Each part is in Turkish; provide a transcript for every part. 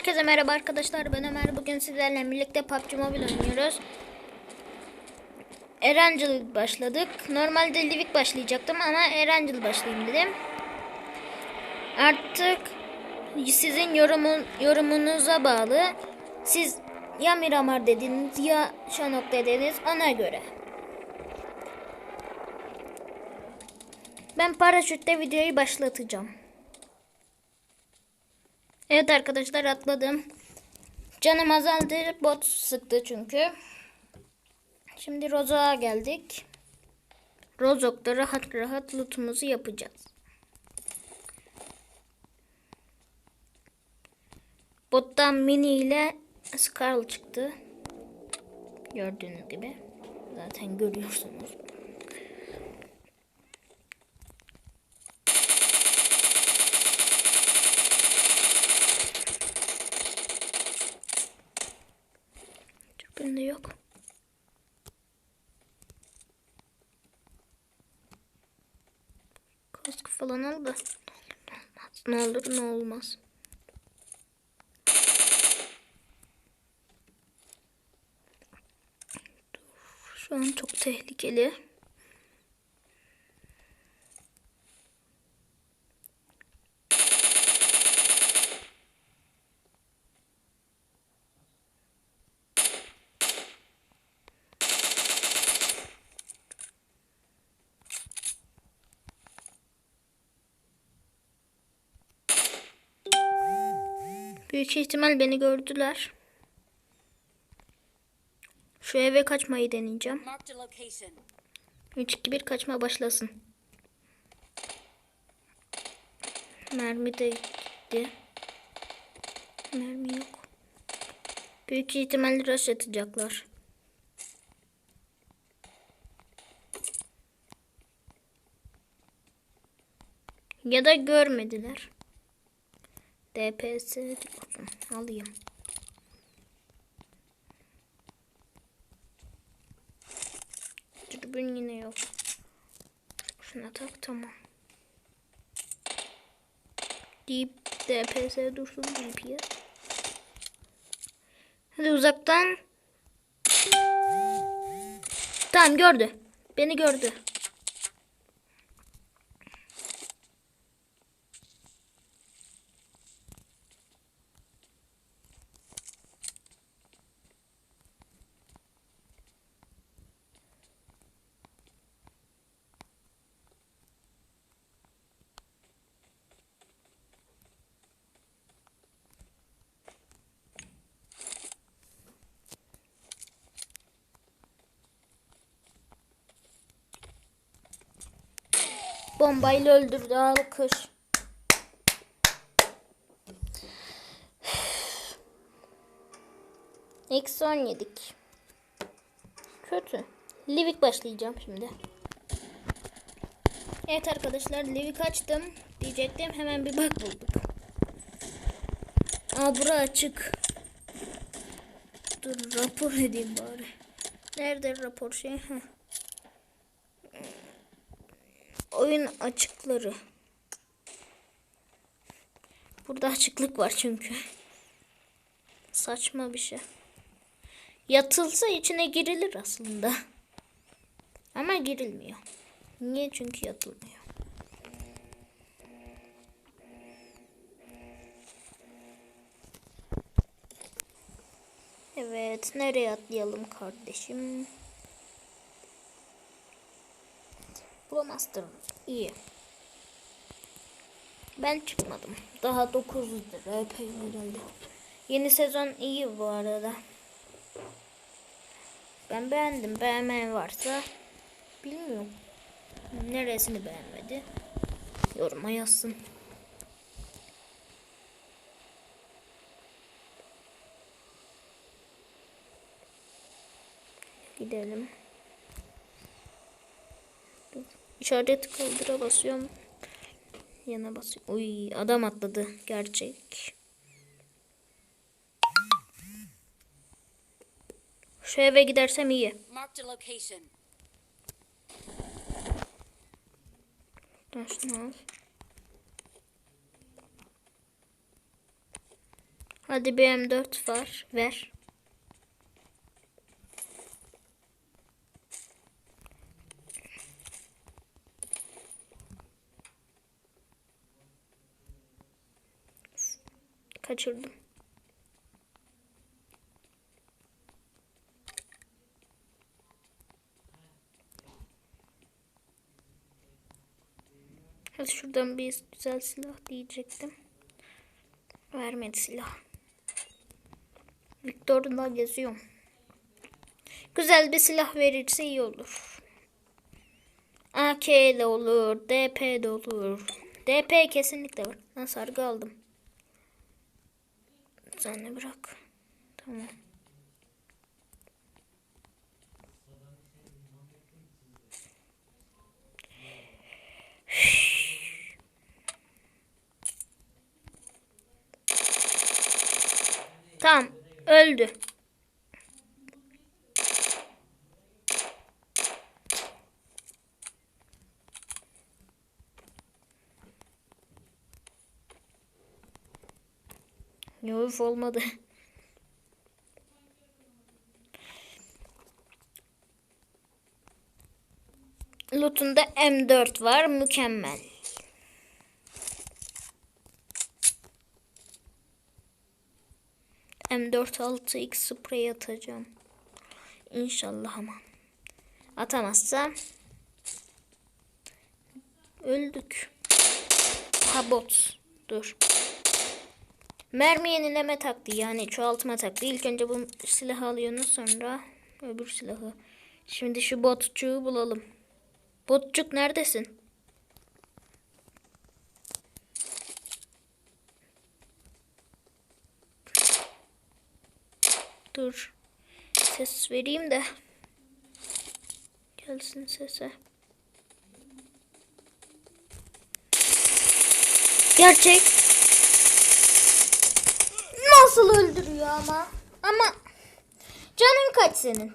Herkese merhaba arkadaşlar ben Ömer bugün sizlerle birlikte PUBG Mobile oynuyoruz. Erancıl başladık. Normalde Livik başlayacaktım ama Erancıl başlayayım dedim. Artık sizin yorumun, yorumunuza bağlı. Siz ya Miramar dediniz ya Şanok dediniz ona göre. Ben paraşütle videoyu başlatacağım. Evet arkadaşlar atladım. Canım azaldı. Bot sıktı çünkü. Şimdi Rozok'a geldik. Rozok'ta rahat rahat lootumuzu yapacağız. Bottan mini ile Scarl çıktı. Gördüğünüz gibi. Zaten görüyorsunuz. Hiçbirinde yok. Kask falan al da. Ne olur ne olmaz. Şu an çok tehlikeli. Büyük ihtimal beni gördüler. Şu eve kaçmayı deneyeceğim. Marked a location. 3 2 1 kaçma başlasın. Mermi de gitti. Mermi yok. Büyük ihtimalle rush atacaklar. Ya da görmediler. DPS diyorsun. Alayım. Dürbün yine yok. Şuna tak tamam. Deyip DPS dursun DP'ye. Hadi uzaktan. Tamam gördü. Beni gördü. Bombayla öldürdü alkış. Eksi 10 yedik. Kötü. Livik başlayacağım şimdi. Evet arkadaşlar Livik açtım. Diyecektim hemen bir bak bulduk. Aa bura açık. Dur rapor edeyim bari. Nerede rapor şey? Heh. Oyun açıkları. Burada açıklık var çünkü. Saçma bir şey. Yatılsa içine girilir aslında. Ama girilmiyor. Niye? Çünkü yatılmıyor. Evet, nereye atlayalım kardeşim? Bulamazdım. İyi. Ben çıkmadım. Daha 9 lira herhalde. Yeni sezon iyi bu arada. Ben beğendim. Beğenmeyen varsa bilmiyorum. Neresini beğenmedi? Yoruma yazsın. Gidelim. Dur. İşaret kaldıra basıyorum. Yana basıyorum. Uy adam atladı. Gerçek. Şu eve gidersem iyi. Al. Hadi bir M4 var. Ver. Kaçırdım. Hadi şuradan bir güzel silah diyecektim. Vermedi silah. Victor'la geziyorum. Güzel bir silah verirse iyi olur. AK de olur, DP de olur. DP kesinlikle var. Ben sargı aldım. De bırak. Tamam. Tamam. Öldü. Yok olmadı. Loot'unda M4 var. Mükemmel. M4 6x sprey atacağım. İnşallah ama. Atamazsam öldük. Ha. Dur. Mermi yenileme taktiği yani çoğaltma taktiği. İlk önce bu silahı alıyorsunuz sonra öbür silahı. Şimdi şu botçuğu bulalım. Botçuk neredesin? Dur. Ses vereyim de. Gelsin sese. Gerçek. Nasıl öldürüyor ama? Ama canın kaç senin?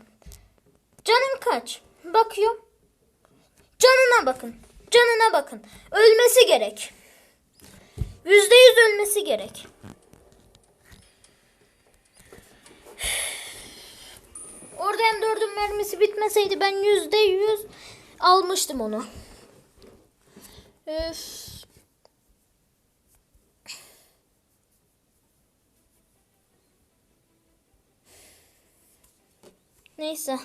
Canın kaç? Bakıyorum. Canına bakın. Canına bakın. Ölmesi gerek. Yüzde yüz ölmesi gerek. Orada M4'ün mermisi bitmeseydi ben yüzde yüz almıştım onu. Öf. Neyse.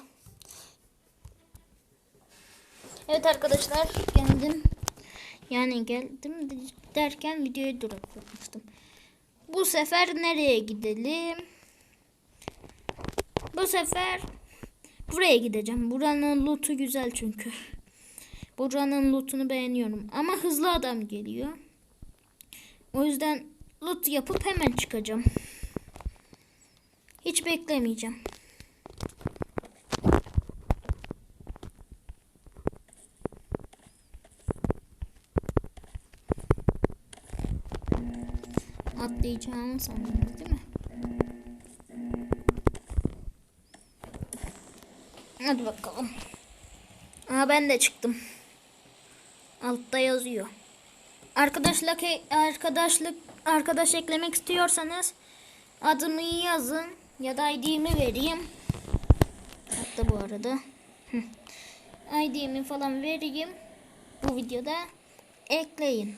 Evet arkadaşlar geldim. Yani geldim derken videoyu duraklatmıştım. Bu sefer nereye gidelim? Bu sefer buraya gideceğim. Buranın lootu güzel çünkü. Buranın lootunu beğeniyorum. Ama hızlı adam geliyor. O yüzden loot yapıp hemen çıkacağım. Hiç beklemeyeceğim. Atlayacağımı sandınız değil mi? Hadi bakalım. Aa ben de çıktım. Altta yazıyor. Arkadaşlık arkadaşlık arkadaş eklemek istiyorsanız adımı yazın ya da ID'mi vereyim. Hatta bu arada. ID'mi falan vereyim. Bu videoda ekleyin.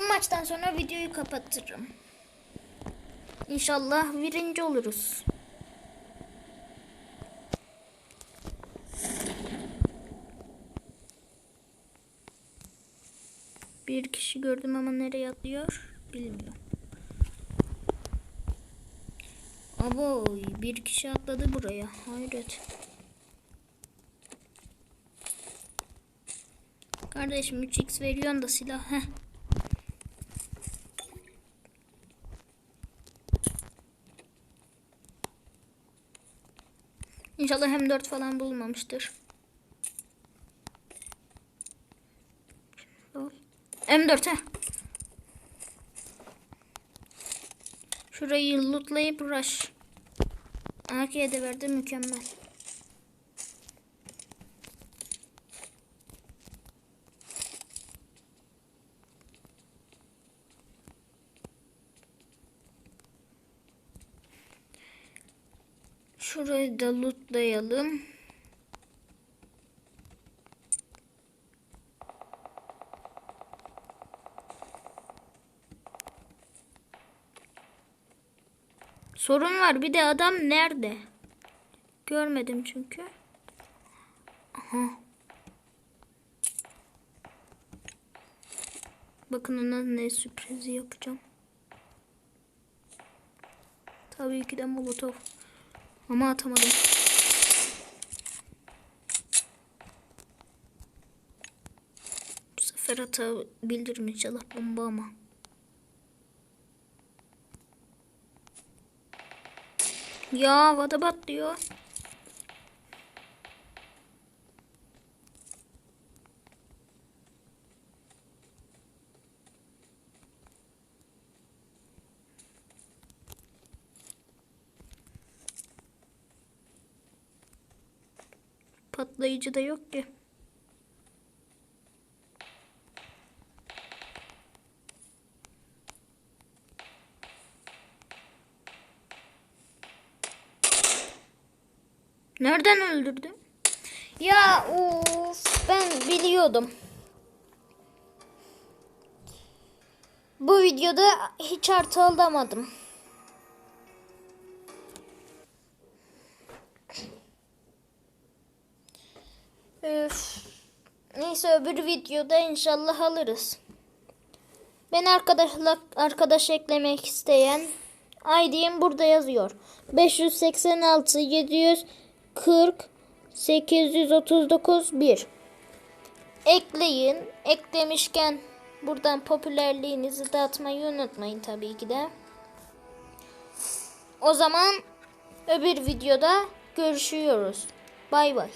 Bu maçtan sonra videoyu kapatırım. İnşallah birinci oluruz. Bir kişi gördüm ama nereye atlıyor bilmiyorum. Abo bir kişi atladı buraya. Hayret. Kardeşim 3x veriyorsun da silah. Heh. İnşallah hem 4 falan bulmamıştır. M4 he. Şurayı lootlayıp rush. AK'ye de verdi mükemmel. Şurayı da lootlayalım. Sorun var. Bir de adam nerede? Görmedim çünkü. Aha. Bakın ona ne sürprizi yapacağım. Tabii ki de molotof. Ama atamadım. Bu sefer atabilirim inşallah bomba ama. Ya havada patlıyor. Patlayıcı da yok ki. Nereden öldürdüm? Ya of ben biliyordum. Bu videoda hiç artı alamadım. Üf. Neyse öbür videoda inşallah alırız. Ben arkadaşla arkadaş eklemek isteyen ID'm burada yazıyor. 586 740 839 1. Ekleyin. Eklemişken buradan popülerliğinizi dağıtmayı unutmayın tabii ki de. O zaman öbür videoda görüşüyoruz. Bay bay.